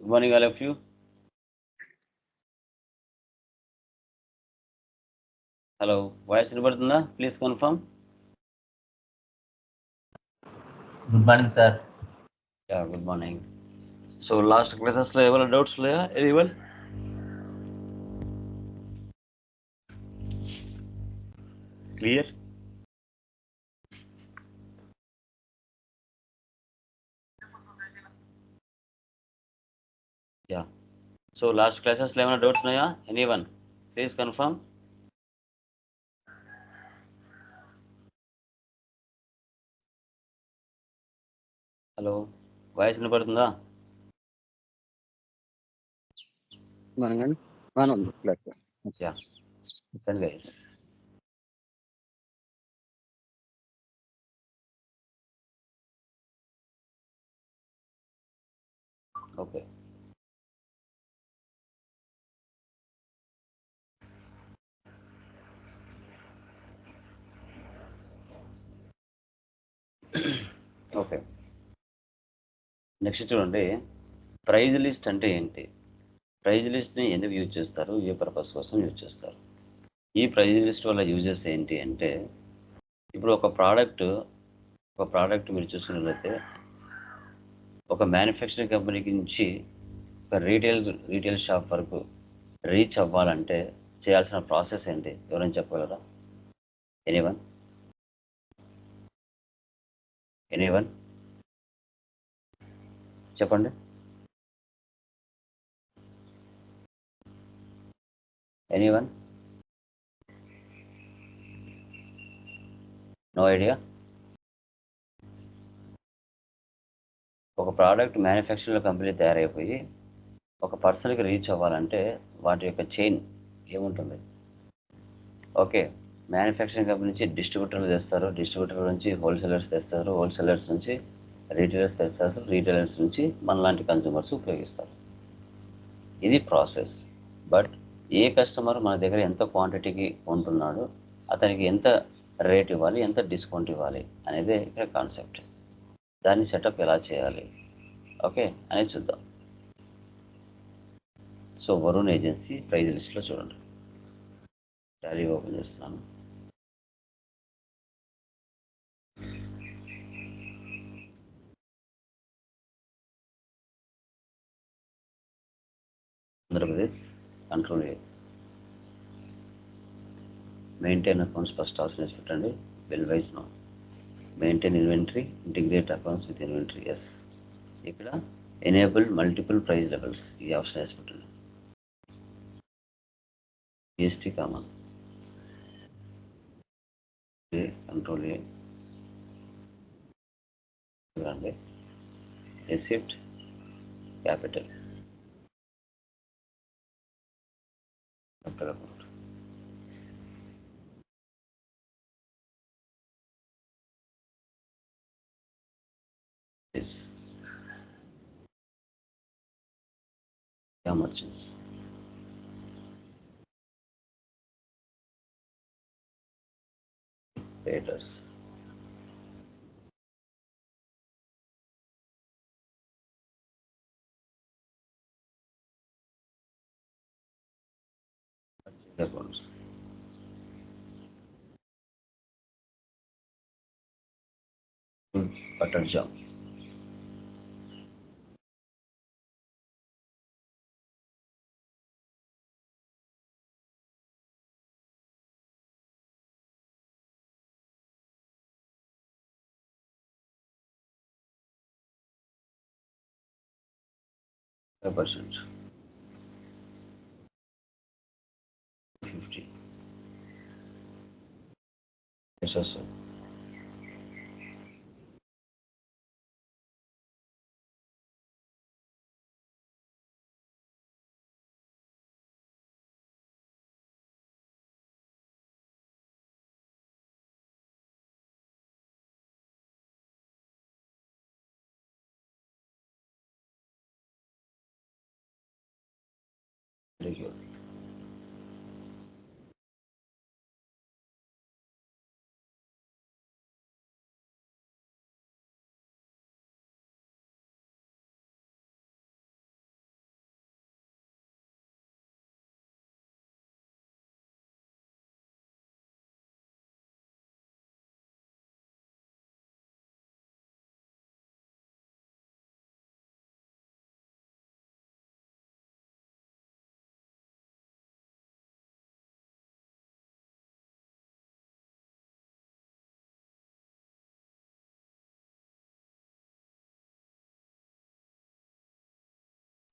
Good morning, all of you. Hello, voice Robertna, please confirm. Good morning, sir. Yeah, good morning. So last classes le ever doubts layer, everyone. Clear? So last క్లాసెస్లో ఏమైనా doubts ఉన్నాయా? Any one please confirm hello voice వినపడుతుందా okay okay. Next చూడండి. Price list అంటే ఏంటి? Praise లిస్ట్ని ఎందుకు use చేస్తారు? ఏ purpose కోసం యూజ్ చేస్తారు? ఈ ప్రైజ్ లిస్ట్ వల్ల యూజెస్ ఏంటి అంటే ఇప్పుడు ఒక ప్రోడక్ట్ ఒక ప్రోడక్ట్ మీరు చూసుకున్నట్లయితే ఒక మ్యానుఫ్యాక్చరింగ్ కంపెనీకి నుంచి ఒక రీటైల్ రీటైల్ షాప్ వరకు రీచ్ అవ్వాలంటే చేయాల్సిన ప్రాసెస్ ఏంటి? ఎవరైనా చెప్పగలరా? ఎనీవన్? ఎనీవన్ చెప్పండి. ఎనీవన్ నో ఐడియా ఒక ప్రోడక్ట్ మ్యానుఫ్యాక్చరింగ్ కంపెనీ తయారైపోయి ఒక పర్సన్కి రీచ్ అవ్వాలంటే వాటి యొక్క చైన్ ఏముంటుంది? ఓకే మ్యానుఫ్యాక్చరింగ్ కంపెనీ నుంచి డిస్ట్రిబ్యూటర్లు తెస్తారు. డిస్ట్రిబ్యూటర్ నుంచి హోల్సేలర్స్ తెస్తారు. హోల్సేలర్స్ నుంచి రీటైలర్స్ తెస్తారు. రీటైలర్స్ నుంచి మనలాంటి కన్సూమర్స్ ఉపయోగిస్తారు. ఇది ప్రాసెస్. బట్ ఏ కస్టమర్ మన దగ్గర ఎంత క్వాంటిటీకి కొంటున్నాడో అతనికి ఎంత రేట్ ఇవ్వాలి ఎంత డిస్కౌంట్ ఇవ్వాలి అనేది ఇక్కడ కాన్సెప్ట్. దాన్ని సెటప్ ఎలా చేయాలి? ఓకే అనేది చూద్దాం. సో వరుణ్ ఏజెన్సీ ప్రైజ్ లిస్ట్లో చూడండి. టాలీ ఓపెన్ చేస్తున్నాను. Andhra Pradesh control A maintain accounts first option వేసి పెట్టండి well wise no maintain inventory integrate accounts with inventory yes ఇక్కడ ఎనేబుల్ మల్టిపుల్ ప్రైస్ లెవెల్స్ ఈ ఆప్షన్ వేసి పెట్టండి జిఎస్టీ కామన్ కంట్రోల్ ఏ రండి receipt capital paramount is? Merchants seconds good attention. Percent 设施。这个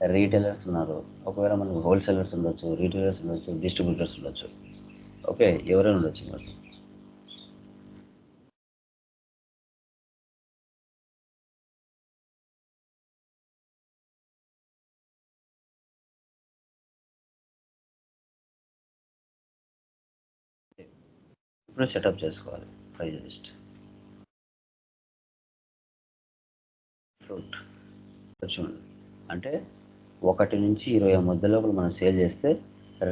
retailers ఉన్నారు. ఒకవేళ మనకు హోల్సేలర్స్ ఉండొచ్చు రీటైలర్స్ ఉండొచ్చు డిస్ట్రిబ్యూటర్స్ ఉండొచ్చు. ఓకే ఎవరైనా ఉండొచ్చు మనకు ఇప్పుడు సెటప్ చేసుకోవాలి ప్రైజ్ లిస్ట్ ఫ్రూట్. చూడండి అంటే ఒకటి నుంచి ఇరవై మధ్యలో మనం సేల్ చేస్తే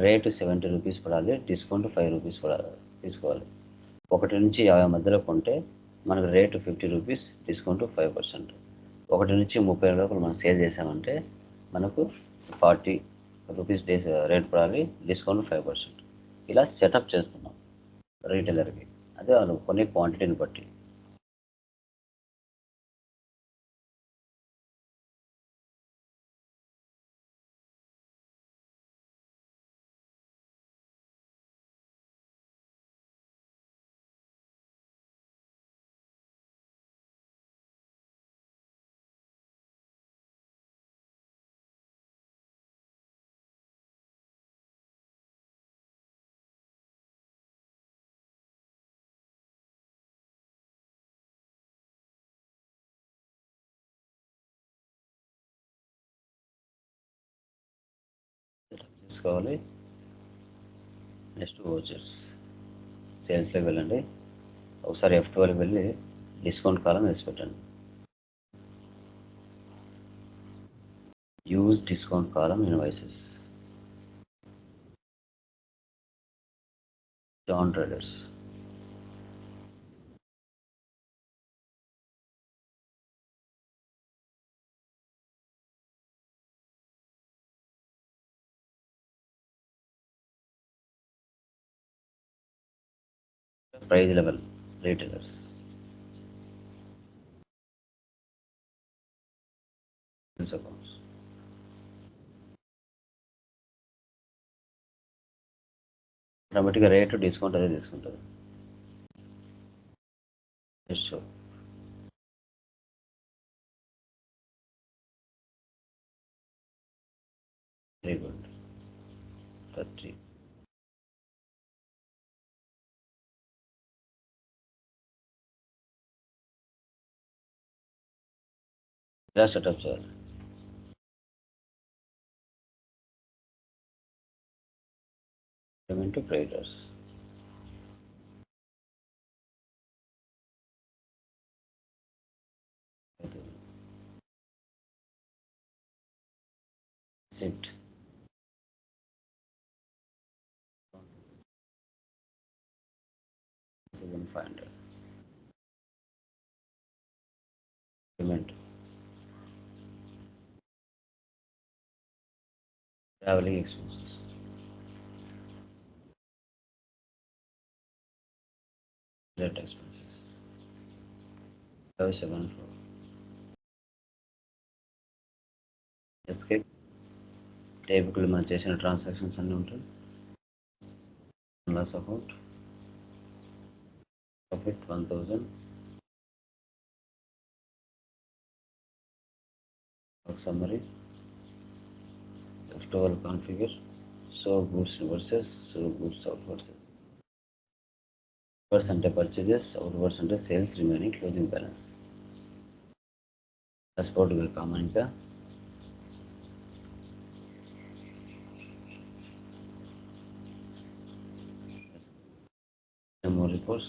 రేటు సెవెంటీ రూపీస్ పడాలి డిస్కౌంట్ ఫైవ్ రూపీస్ పడాలి తీసుకోవాలి. ఒకటి నుంచి యాభై మధ్యలో కొంటే మనకు rate fifty rupees discount five percent. ఒకటి నుంచి ముప్పై లోపల మనం సేల్ చేసామంటే మనకు ఫార్టీ రూపీస్ డేస్ రేట్ పడాలి డిస్కౌంట్ ఫైవ్ పర్సెంట్. ఇలా సెటప్ చేస్తున్నాం రీటైలర్కి. అదే వాళ్ళు కొన్ని క్వాంటిటీని బట్టి. చేసుకోవాలి నెక్స్ట్ ఓచర్స్. సేల్స్లోకి వెళ్ళండి. ఒకసారి ఎఫ్ ట్వెల్వ్ వెళ్ళి డిస్కౌంట్ కాలం వేసి పెట్టండి use discount column invoices. John traders. Price level retailers accounts ఆటోమేటిక్గా రేటు డిస్కౌంట్ అదే తీసుకుంటుంది. Next very good thirty That's it sir. Come into creators. Sit. Finder. Implement. traveling expenses. Direct expenses. Five seven four. Escape table మనం చేసిన transactions అన్నీ ఉంటాయి loss account profit one thousand ఒక summary First all, configure so goods versus so goods outward sales. First under purchases, outwards under sales remaining closing balance. Export will come under more reports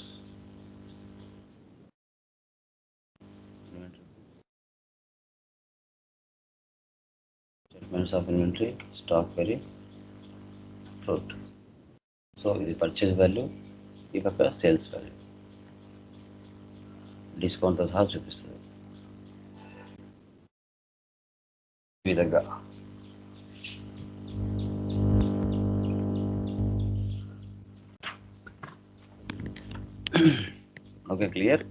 of inventory, stock query, fruit. ఇది purchase value ఈ పక్క sales value డిస్కౌంట్తో సహా చూపిస్తుంది. ఈ విధంగా. Okay clear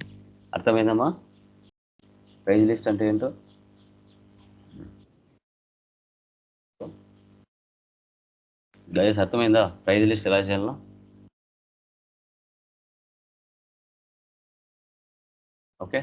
అర్థమైందమ్మా? Price list అంటే ఏంటో? గైస్ అర్థమైందా? ప్రైజ్ లిస్ట్ ఎలా చేయాలనో ఓకే.